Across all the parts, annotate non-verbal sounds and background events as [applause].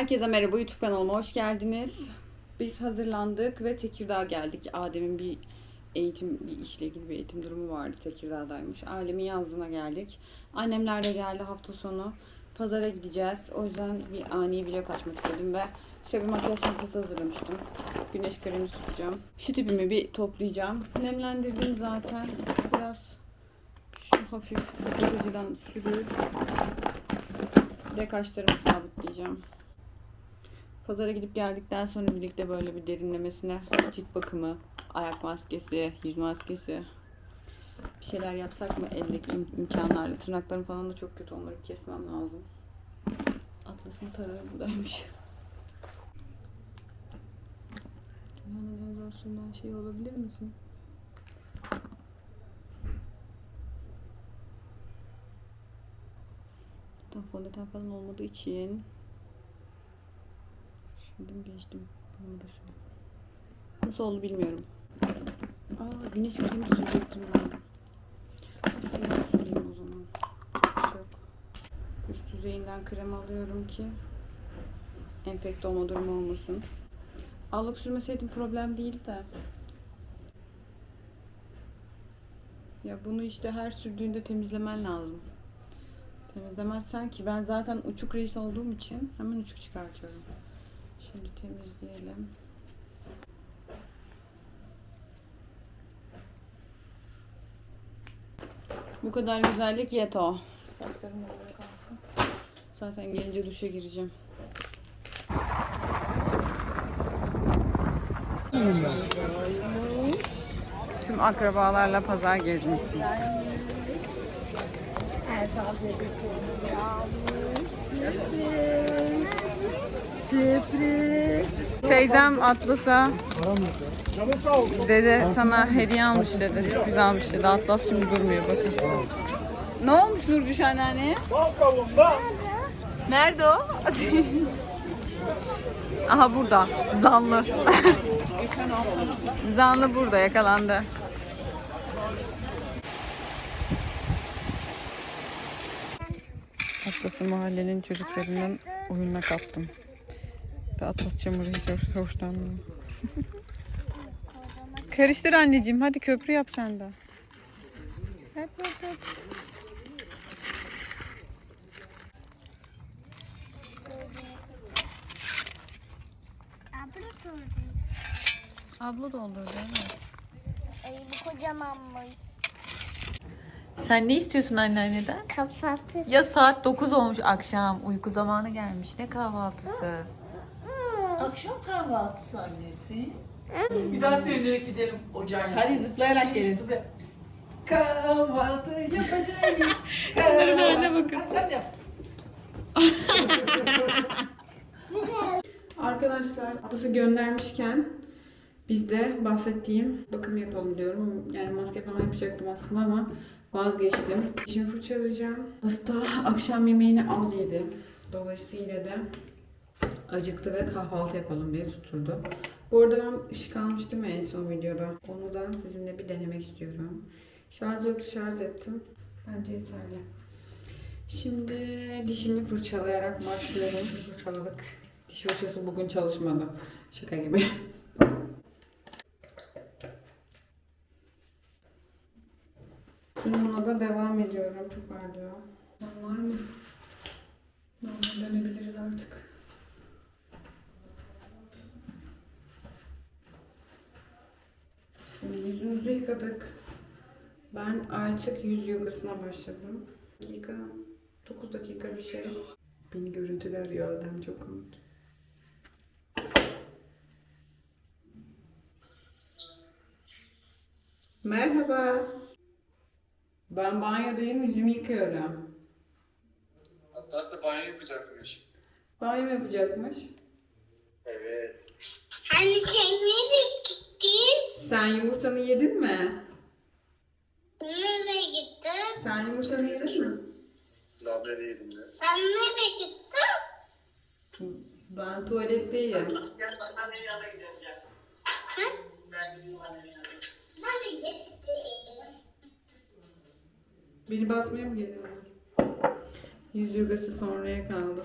Herkese merhaba YouTube kanalıma hoş geldiniz. Biz hazırlandık ve Tekirdağ geldik. Adem'in bir eğitim, bir işle ilgili bir eğitim durumu vardı. Tekirdağ'daymış. Ailemin yazlığına geldik. Annemler de geldi hafta sonu. Pazara gideceğiz. O yüzden bir ani vlog açmak istedim ve şöyle bir makyaj çantası hazırlamıştım. Güneş kremi süreceğim. Şu tipimi bir toplayacağım. Nemlendirdim zaten. Biraz şu hafif kapatıcıdan sürüp de kaşlarımı sabitleyeceğim. Pazara gidip geldikten sonra birlikte böyle bir derinlemesine cilt bakımı, ayak maskesi, yüz maskesi bir şeyler yapsak mı eldeki im- imkanlarla. Tırnaklarım falan da çok kötü onları kesmem lazım. Atlas'ın tarağı buradaymış. Dünyanın en zor sürülen şey olabilir misin? Tam fondöten falan olmadığı için Mi geçtim? Nasıl oldu bilmiyorum. Aa güneş kremi sürecektim ben. Şuradan süreyim o zaman. Hiç yok. Üst yüzeyinden krem alıyorum ki enfekte olma durumu olmasın. Allık sürmeseydim problem değil de. Ya bunu işte her sürdüğünde temizlemen lazım. Temizlemezsen ki ben zaten uçuk reis olduğum için hemen uçuk çıkartıyorum. Şimdi temizleyelim. Bu kadar güzellik yeto. Saçlarım böyle kalsın. Zaten gelince duşa gireceğim. Tüm akrabalarla pazar gezmişsin. Sürpriz. Teyzem Atlas'a Dede sana hediye almış dedi, sürpriz almış dedi. Atlas şimdi durmuyor bakın. Ne olmuş Nurcuş anneanneye? Nerede o? [laughs] Aha burada. Zanlı. [laughs] Zanlı burada yakalandı. Atlas'ı mahallenin çocuklarının oyununa kattım. Ve Atlas çamuru hiç hoş, hoşlanmıyor. [laughs] Karıştır anneciğim. Hadi köprü yap sen de. Yap, yap, yap. Abla sordu. Abla doldurdu evet. Ay bu kocamanmış. Sen ne istiyorsun anneanneden? Kahvaltı. Ya saat 9 olmuş akşam. Uyku zamanı gelmiş. Ne kahvaltısı? Akşam kahvaltısı annesi. Bir daha sevinerek gidelim ocağın yanına. Hadi zıplayarak gelin. Zıpla- Kahvaltı yapacağız. [laughs] Onların haline bakın. Hadi sen yap. [laughs] Arkadaşlar Atlas'ı göndermişken biz de bahsettiğim bakım yapalım diyorum. Yani maske falan yapacaktım aslında ama vazgeçtim. Şimdi fırçalayacağım. Hasta akşam yemeğini az yedi. Dolayısıyla da acıktı ve kahvaltı yapalım diye tutturdu. Bu arada ben ışık almıştım en son videoda. Onu da sizinle bir denemek istiyorum. Şarj yoktu şarj ettim. Bence yeterli. Şimdi dişimi fırçalayarak başlıyorum. Fırçaladık. Diş fırçası bugün çalışmadı. Şaka gibi. Bununla da devam ediyorum. Toparlıyor. Normal mi? Normal dönebiliriz artık. Şimdi yüzümüzü yıkadık. Ben artık yüz yogasına başladım. Dakika, 9 dakika bir şey. Beni görüntüler ya Adem çok komik. Merhaba. Ben banyodayım, yüzümü yıkıyorum. Atlas da banyo yapacakmış. Banyo mu yapacakmış? Evet. Hani sen nereye gittin? Sen yumurtanı yedin mi? Nereye gittin? Sen yumurtanı yedin mi? Labrede yedim de. Sen nereye gittin? Ben tuvaletteyim. Nereye gittin? Beni basmaya mı geliyorlar? Yüz yogası sonraya kaldı.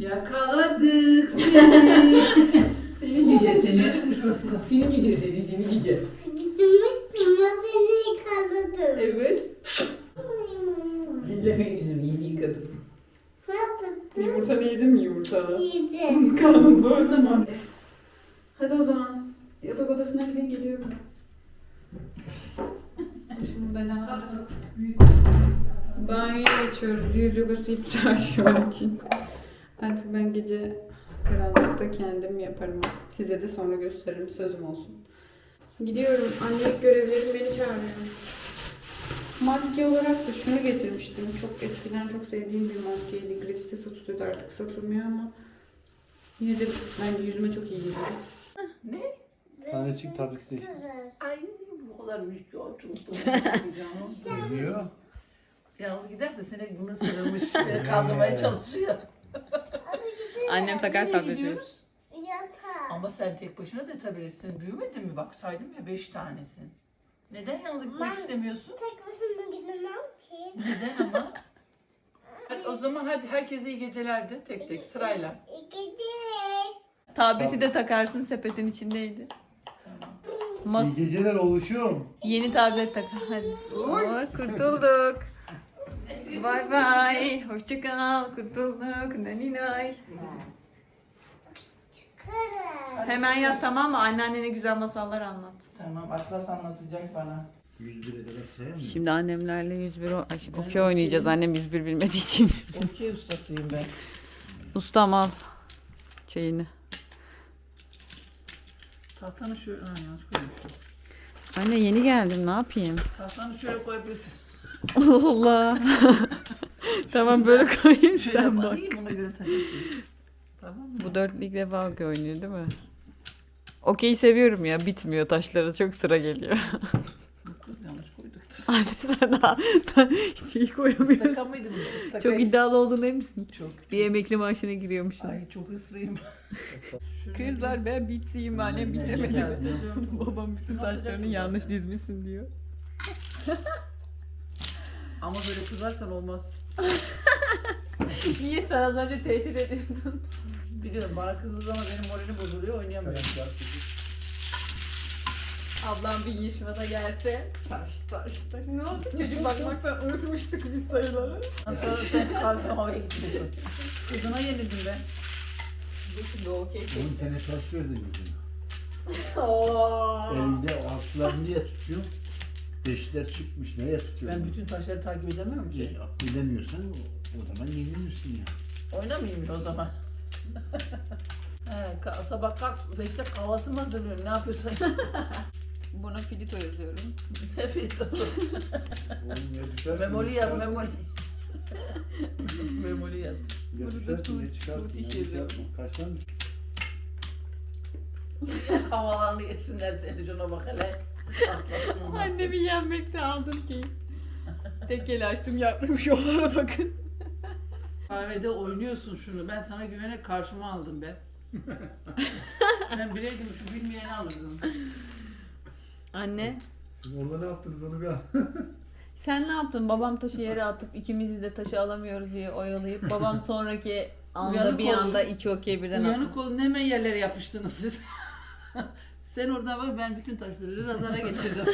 Yakaladık seni. seni cüce seni. Çocukmuş burası da. Seni cüce seni. Karanlıkta kendim yaparım. Size de sonra gösteririm. Sözüm olsun. Gidiyorum. Annelik görevlerim beni çağırıyor. Maske olarak da şunu getirmiştim. Çok eskiden çok sevdiğim bir maskeydi. Gratis'te satılıyordu artık satılmıyor ama yine de bence yüzüme çok iyi geliyor. Ne? Tanecik tabii değil. Ay bu kadar büyük bir oturdu. [laughs] Geliyor. Yalnız giderse seni bunu sırılmış. [laughs] Kaldırmaya çalışıyor. Annem takar Nereye tableti. gidiyoruz? Yatağa. Ama sen tek başına da yatabilirsin. Büyümedin mi? Bak saydım ya beş tanesin. Neden yalnız gitmek Ben- istemiyorsun? Tek başıma gidemem ki. Neden ama? [laughs] Hadi o zaman hadi herkese iyi geceler de tek tek sırayla. İyi geceler. Tableti de takarsın sepetin içindeydi. Mas- İyi geceler oluşum. yeni tablet tak. Hadi. Oo, kurtulduk. [laughs] Bay bay. Hoşça kal. Kurtulduk. Naninay. Hemen yat tamam mı? Anneannene güzel masallar anlat. Tamam Atlas anlatacak bana. 101'e kadar? Şimdi annemlerle 101 o- Ay, okey oynayacağız. Annem 101 bilmediği için. Okey ustasıyım ben. Ustam al çayını. Tahtanı şöyle... Ha yanlış koymuşum. Anne yeni geldim ne yapayım? Tahtanı şöyle koyabilirsin. Allah Allah. [laughs] tamam böyle koyayım Şöyle sen yapma bak. değil buna göre taşırsın. Tamam mı? Bu dört ilk defa okey oynuyor değil mi? Okey seviyorum ya bitmiyor taşlara çok sıra geliyor. Yanlış koyduk. [laughs] Anne sen daha, şey koyamıyorsun. Istaka mıydı bu? Istaka. Çok iddialı olduğuna eminsin. Çok. Bir emekli maaşına giriyormuşsun. Ay çok hızlıyım. [laughs] Kızlar ben bitsiyim annem bitemedi. Gelsin, diyorum. [laughs] Babam bütün taşlarını yanlış dizmişsin diyor. Ama böyle kızarsan olmaz. [laughs] Niye sen az önce tehdit ediyordun? Biliyorum bana kızdığı zaman benim moralim bozuluyor oynayamıyorum. Ablam bir yaşına da gelse taş taş taş. Ne oldu? Çocuk bakmaktan unutmuştuk biz sayıları. Sonra sen kahve havaya gitmiyorsun. Kızına yenildim ben. Bu şimdi okey. Onun penetrasyon verdi yüzüne. O altlar niye tutuyor? Beşler çıkmış neye tutuyor? Ben bütün taşları takip edemiyorum ki. Ya, bilemiyorsan o, zaman yenilirsin ya. Oynamayayım ya o zaman. [laughs] He, ka- sabah kalk, beşte kahvaltı mı hazırlıyorum? Ne yapıyorsun? [laughs] Buna filito yazıyorum. ne filtresi? Oğlum ya düşersin. memoli yaz, memoli. [laughs] memoli yaz. Ya Bunu da düşersin tut- ya çıkarsın. tut ya, iş şey Havalarını yesinler seni şuna bak hele. Atlasın olmasın. Annemi yenmekte aldım ki. Tek el açtım yaptım şovlara bakın. Kahvede oynuyorsun şunu. Ben sana güvene karşıma aldım be. [laughs] ben bileydim şu bilmeyeni alırdım. Anne Siz orada ne yaptınız onu bir an. [laughs] sen ne yaptın? Babam taşı yere atıp ikimiz de taşı alamıyoruz diye oyalayıp babam [laughs] sonraki anda Uyanık bir olun. anda iki okey birden attı. Uyanık olun hemen yerlere yapıştınız siz. Sen orada bak ben bütün taşları razana geçirdim.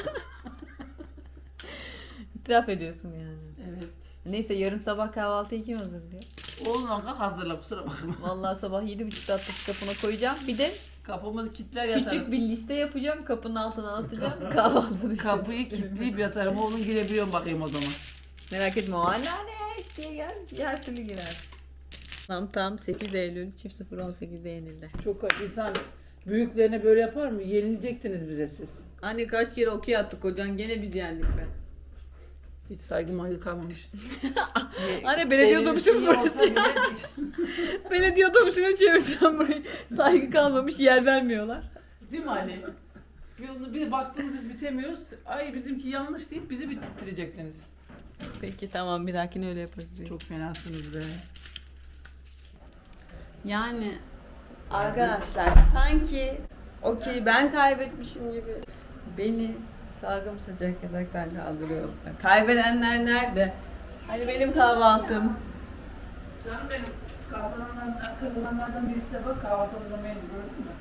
İtiraf ediyorsun yani. evet. Neyse yarın sabah kahvaltıyı kim hazırlıyor? Oğlum kalk hazırla kusura bakma. [laughs] Vallahi sabah yedi buçukta atıp kapına koyacağım. Bir de Kapımızı kilitler yatarım. küçük bir liste yapacağım. Kapının altına atacağım. [laughs] Kahvaltını Kapıyı kilitleyip yatarım. Oğlum girebiliyorum bakayım o zaman. Merak etme o anneanne diye gel. Her türlü girer. Tam tam 8 Eylül çift 018'de yenildi. Çok insan büyüklerine böyle yapar mı? Yenilecektiniz bize siz. Anne kaç kere okey attık kocan gene biz yendik be. Hiç saygı maygı kalmamış. [laughs] Anne belediye Eliniz otobüsü burası ya? hiç- [laughs] Belediye otobüsüne çevirsen burayı. Saygı kalmamış yer vermiyorlar. Değil mi anne? Bir, onu- bir baktınız biz bitemiyoruz. Ay bizimki yanlış deyip bizi bitirecektiniz. Peki tamam bir dahakine öyle yaparız. Çok fenasınız be. Yani arkadaşlar sanki okey ben kaybetmişim gibi beni salgım sıcak yataktan kaldırıyorlar. Kaybedenler nerede? Hani benim kahvaltım. Canım benim Kazananlardan, kazananlardan birisi de bak kahvaltı hazırlamaya gördün mü?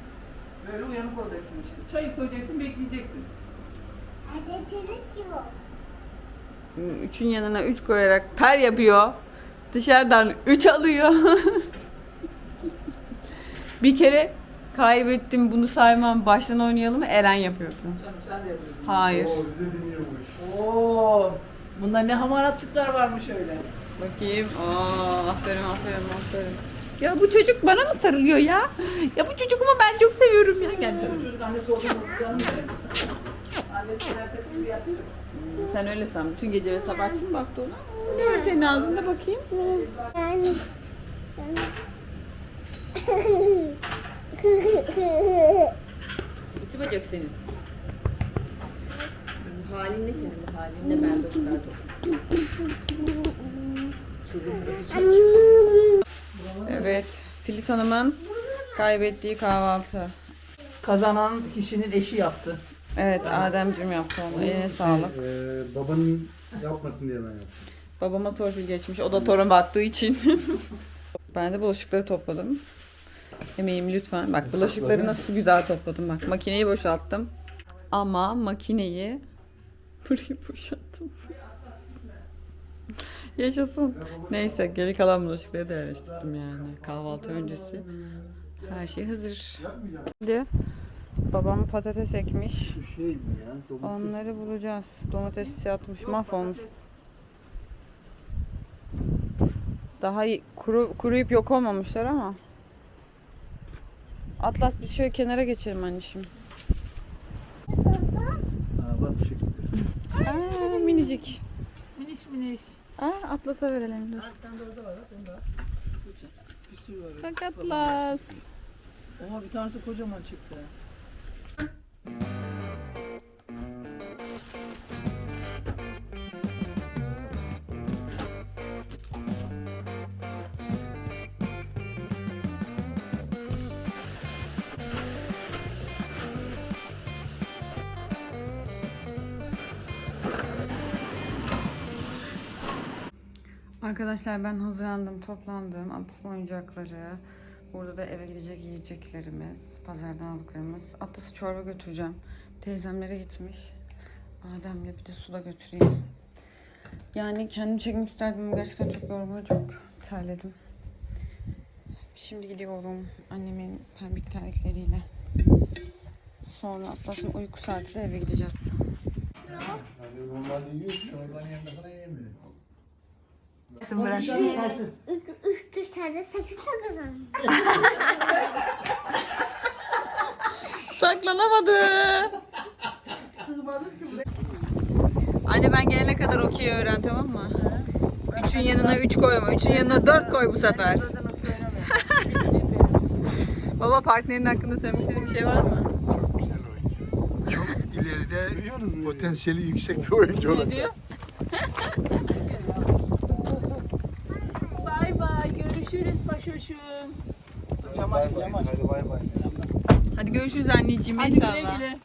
Böyle uyanık olacaksın işte. Çayı koyacaksın, bekleyeceksin. Üçün yanına üç koyarak per yapıyor. Dışarıdan üç alıyor. [laughs] bir kere kaybettim bunu saymam. Baştan oynayalım mı? Eren yapıyordu. Canım sen de yapıyorsun. Hayır. bize dinliyormuş. Oo, bunda ne hamaratlıklar varmış öyle. Bakayım. Aa, aferin aferin aferin. Ya bu çocuk bana mı sarılıyor ya? Ya bu çocuğumu ben çok seviyorum ya. Gel. Bu çocuk annesi olduğunu yapıyor. Sen öyle san. Bütün gece ve sabah kim baktı ona? Ne var senin ağzında bakayım? Yani. [laughs] Bitti bacak senin. Bu halin ne senin bu halin ne ben dostlar Evet. Filiz Hanım'ın kaybettiği kahvaltı. Kazanan kişinin eşi yaptı. Evet Ademciğim yaptı onu. Eline sağlık. Ee, babanın yapmasın diye ben yaptım. Babama torpil geçmiş. O da torun battığı için. [laughs] ben de bulaşıkları topladım. Emeğim lütfen. Bak bulaşıkları nasıl güzel topladım bak. Makineyi boşalttım. Ama makineyi buraya [laughs] boşalttım. Yaşasın. Neyse geri kalan bulaşıkları da yerleştirdim yani. Kahvaltı öncesi. Her şey hazır. Şimdi babam patates ekmiş. Şey mi ya? Domates. Onları bulacağız. Domates atmış, mahvolmuş. Daha iyi, kuru, kuruyup yok olmamışlar ama. Atlas biz şöyle kenara geçelim anneciğim. Ha, bak. Aa, minicik. Miniş miniş. Aa, Atlas'a verelim dur. Sen de orada var bak onda. Bir sürü var. Bak Atlas. Oha bir tanesi kocaman çıktı. Arkadaşlar ben hazırlandım, toplandım. Atlas'ın oyuncakları. Burada da eve gidecek yiyeceklerimiz. Pazardan aldıklarımız. Atlas'ı çorba götüreceğim. Teyzemlere gitmiş. Adem'le bir de suda götüreyim. Yani kendim çekmek isterdim ama gerçekten çok yorgun çok terledim. Şimdi gidiyorum annemin pembik terlikleriyle. Sonra Atlas'ın uyku saatiyle eve gideceğiz. Normalde yiyor, çorbanın yanında falan yemiyor. Üç, üç, üç tane sekiz sakızım. Saklanamadı. Sığmadım ki buraya. Anne ben gelene kadar okey öğren tamam mı? Üçün yanına üç koyma. Üçün yanına dört koy bu sefer. [laughs] Baba partnerin hakkında söylemek istediğin bir şey var mı? Güzel oyuncu. Çok ileride potansiyeli yüksek bir oyuncu olacak. diyor? Bay bay görüşürüz paşoşum. Aç cam aç. Hadi bay bay. Hadi görüşürüz anneciğim. Hadi güle güle.